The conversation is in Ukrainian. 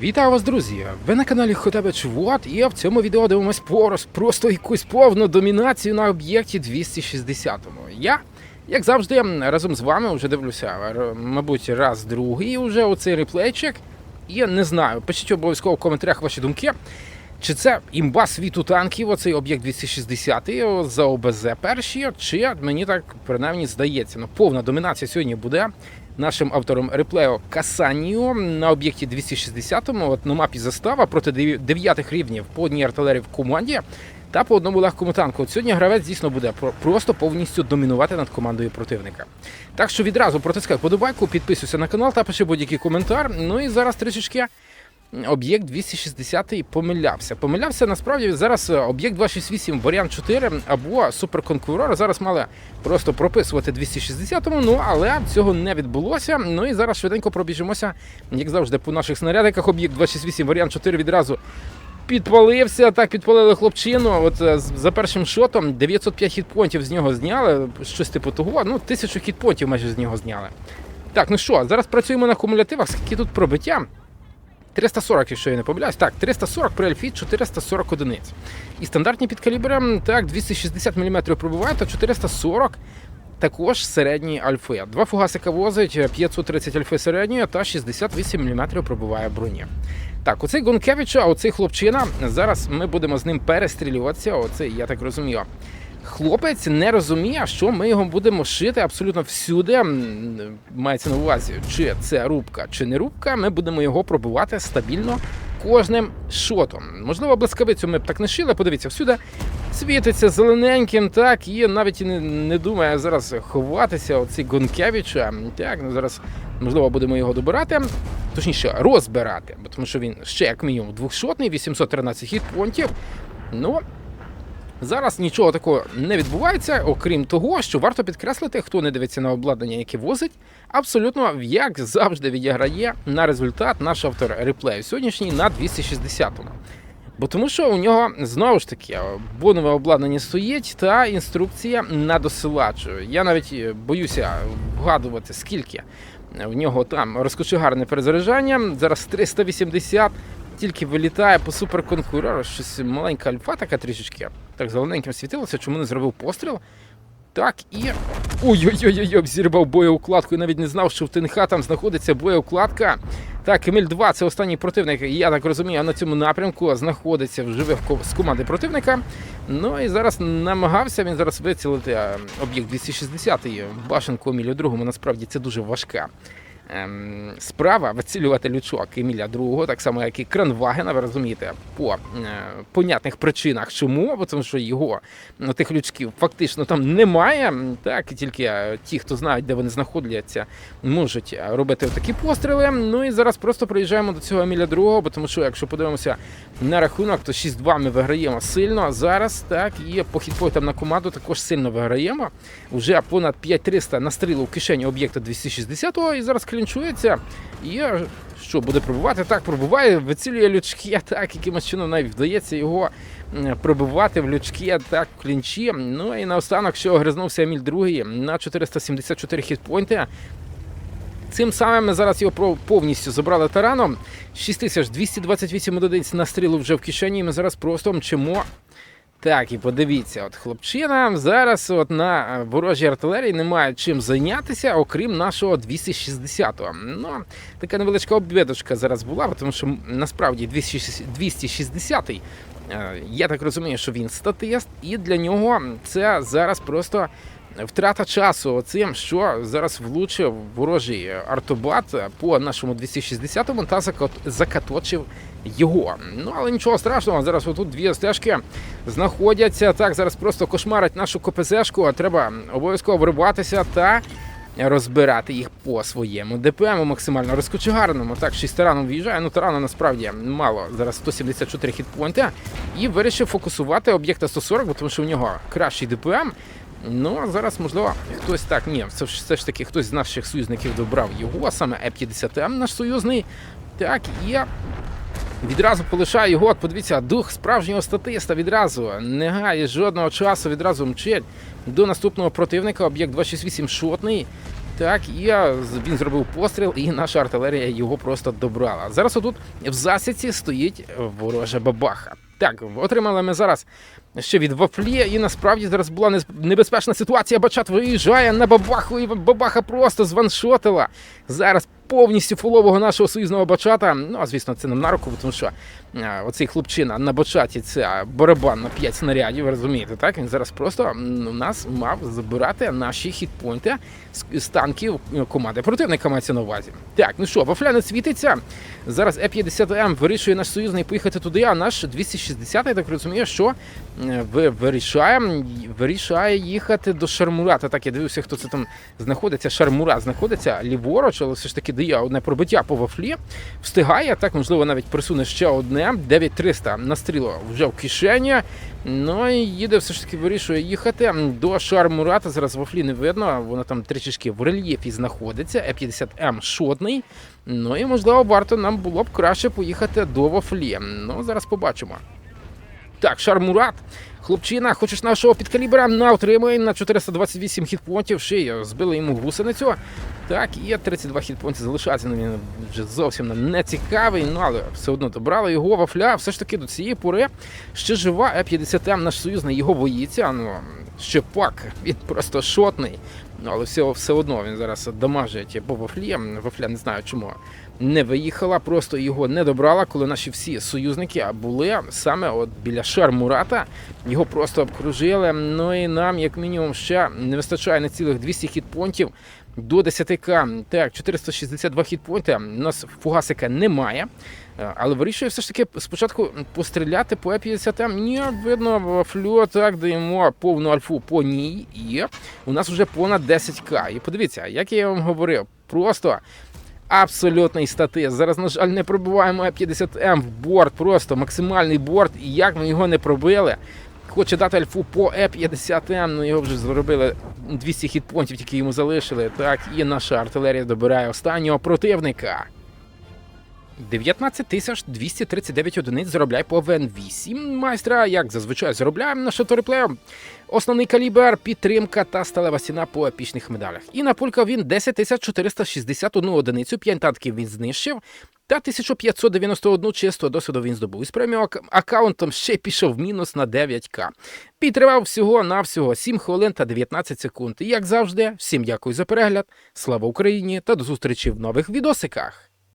Вітаю вас, друзі! Ви на каналі Хотебич Вот, і в цьому відео дивимось порос просто якусь повну домінацію на об'єкті 260. Я, як завжди, разом з вами вже дивлюся, мабуть, раз другий уже оцей реплейчик. І не знаю, пишіть обов'язково в коментарях ваші думки. Чи це імба світу танків, оцей об'єкт 260 за ОБЗ перші, чи мені так принаймні здається. Ну, повна домінація сьогодні буде нашим автором реплео Касаніо на об'єкті 260 от на мапі застава проти дев'ятих рівнів по одній артилерії в команді та по одному легкому танку. От сьогодні гравець дійсно буде про- просто повністю домінувати над командою противника. Так що відразу протискай подобайку, підписуйся на канал та пиши будь-який коментар. Ну і зараз трішечки об'єкт 260 помилявся. Помилявся насправді зараз е, об'єкт 268 варіант 4 або суперконкурор. Зараз мали просто прописувати 260-му, ну але цього не відбулося. Ну і зараз швиденько пробіжимося, як завжди, по наших снарядиках. Об'єкт 268 варіант 4 відразу. Підпалився, так підпалили хлопчину. От е, за першим шотом 905 хітпонтів з нього зняли, щось типу того. Ну, тисячу хітпонтів майже з нього зняли. Так, ну що, зараз працюємо на кумулятивах. Скільки тут пробиття? 340, якщо я не помиляюсь. Так, 340 при альфі, 440 одиниць. І стандартні підкалібри, так, 260 мм пробиває, та 440 також середні альфи. Два фугасика возить, 530 альфи середньої та 68 мм пробиває броні. Так, оцей Гонкевич, а оцей хлопчина. Зараз ми будемо з ним перестрілюватися. Оцей, я так розумію. Хлопець не розуміє, що ми його будемо шити абсолютно всюди. Мається на увазі, чи це рубка, чи не рубка. Ми будемо його пробувати стабільно кожним шотом. Можливо, блискавицю ми б так не шили. Подивіться, всюди світиться зелененьким, так, і навіть не, не думає зараз ховатися. Оцей Гонкевича. Так, ну зараз можливо будемо його добирати. Точніше, розбирати, тому що він ще як мінімум двохшотний, 813 хітпонтів. Ну, Зараз нічого такого не відбувається, окрім того, що варто підкреслити, хто не дивиться на обладнання, яке возить, абсолютно як завжди відіграє на результат наш автор реплею сьогоднішній на 260-му. Бо тому що у нього знову ж таки бонове обладнання стоїть та інструкція на досилачу. Я навіть е, боюся вгадувати, скільки в нього там розкочегарне перезаряджання. Зараз 380, тільки вилітає по суперконкурору. Щось маленька альфа така трішечки. Так зелененьким світилося, чому не зробив постріл. Так, і. Ой-ой-ой, взірвав боєукладку і навіть не знав, що в ТНХ там знаходиться боєукладка. Так, Еміль 2 це останній противник, я так розумію, на цьому напрямку знаходиться в живих з команди противника. Ну і зараз намагався він зараз вицілити об'єкт 260 башенку Емілю другому. Насправді це дуже важка. Ем, Справа вицілювати лючок Еміля другого, так само як і Кранвагена, ви розумієте, по е, понятних причинах. Чому? Бо Тому що його ну, тих лючків фактично там немає. Так, і тільки е, ті, хто знають, де вони знаходяться, можуть е, робити такі постріли. Ну і зараз просто приїжджаємо до цього Еміля другого, бо тому що, якщо подивимося на рахунок, то 6-2 ми виграємо сильно. А Зараз так і по хітпойтам на команду також сильно виграємо. Уже понад 5300 настрілу в кишені об'єкта 260-го і зараз клінчується. І що буде пробувати? Так, пробуває, вицілює лючки, так, якимось чином навіть вдається його пробивати в лючки, так, в клінчі. Ну і наостанок, що огризнувся Еміль другий на 474 хітпойнти. Цим самим ми зараз його повністю забрали тараном. 6228 одиниць настрілу вже в кишені. і Ми зараз просто мчимо. Так, і подивіться, от хлопчина зараз от на е, ворожій артилерії немає чим зайнятися, окрім нашого 260-го. Ну, така невеличка обвідочка зараз була, тому що насправді 260-й, е, я так розумію, що він статист, і для нього це зараз просто втрата часу оцим, що зараз влучив ворожий артобат по нашому 260-му та закаточив його. Ну але нічого страшного, зараз отут дві стежки знаходяться. Так, зараз просто кошмарить нашу КПЗшку, треба обов'язково вриватися та. Розбирати їх по своєму ДПМу максимально розкочегарному. Так, 6 тараном в'їжджає. Ну, тарану насправді мало. Зараз 174 хітпойнти. І вирішив фокусувати об'єкта 140, бо тому що в нього кращий ДПМ. Ну, а зараз, можливо, хтось так, ні, це все ж таки хтось з наших союзників добрав його, саме Е-50М наш союзний. Так, і Відразу полишає його, от подивіться, дух справжнього статиста відразу не гає жодного часу, відразу мчить до наступного противника. Об'єкт 268 шотний. Так, і він зробив постріл, і наша артилерія його просто добрала. Зараз отут в засіці стоїть ворожа бабаха. Так, отримали ми зараз ще від вафлі, і насправді зараз була небезпечна ситуація. Бачат виїжджає на бабаху, і бабаха просто званшотила. Зараз повністю фулового нашого союзного бачата. Ну, а звісно, це нам на руку, тому що а, оцей хлопчина на бачаті це барабан на 5 снарядів, ви розумієте, так? Він зараз просто у нас мав забирати наші хітпойнти з, танків е, команди противника мається на увазі. Так, ну що, вафля не світиться. Зараз Е-50М вирішує наш союзний поїхати туди, а наш 260 я так розумію, що е, вирішає, вирішає їхати до Шармурата. Так, я дивився, хто це там знаходиться. Шармурат знаходиться ліворуч, але все ж таки дає одне пробиття по вафлі. Встигає, так, можливо, навіть присуне ще одне. 9300 настріло вже в кишені. Ну і їде, все ж таки вирішує їхати до Шармурата. Зараз вафлі не видно, воно там трішечки в рельєфі знаходиться. Е-50М шотний. Ну і можливо, варто нам було б краще поїхати до вафлі. Ну, зараз побачимо. Так, Шармурат. Хлопчина, хочеш нашого підкалібра на отримай на 428 хітпонтів. Й збили йому гусеницю. Так, і 32 хітпонти залишається. Ну, Він вже зовсім не цікавий, ну але все одно добрали його вафля. Все ж таки до цієї пори ще жива Е-50М, наш союзний його боїться. Ну, ще пак, він просто шотний. Ну, але все, все одно він зараз дамажить по вафлі. Вафля не знаю чому не виїхала, просто його не добрала, коли наші всі союзники були саме от біля Шармурата. Його просто обкружили. Ну і нам, як мінімум, ще не вистачає на цілих 200 хітпонтів до 10к. Так, 462 хітпонти. У нас фугасика немає. Е, Але вирішує все ж таки спочатку постріляти по Е-50. Ні, видно, вафлю так даємо повну альфу по ній. І у нас вже понад 10к. І подивіться, як я вам говорив, просто абсолютний статист. Зараз, на жаль, не пробиваємо Е-50М в борт, просто максимальний борт. І як ми його не пробили. Хоче дати альфу по Е-50М, ну його вже зробили 200 хітпонтів, тільки йому залишили. Так, і наша артилерія добирає останнього противника. 19 тисяч 239 одиниць заробляє по ВН8. Майстра, як зазвичай, заробляємо на шаториплею. Основний калібр, підтримка та сталева стіна по епічних медалях. І на пулька він 10 тисяч 461 одиницю, 5 танків він знищив. Та 1591 чистого досвіду він здобув. Із преміум ак- аккаунтом ще пішов мінус на 9к. Підтривав всього навсього 7 хвилин та 19 секунд. І як завжди, всім дякую за перегляд. Слава Україні та до зустрічі в нових відосиках.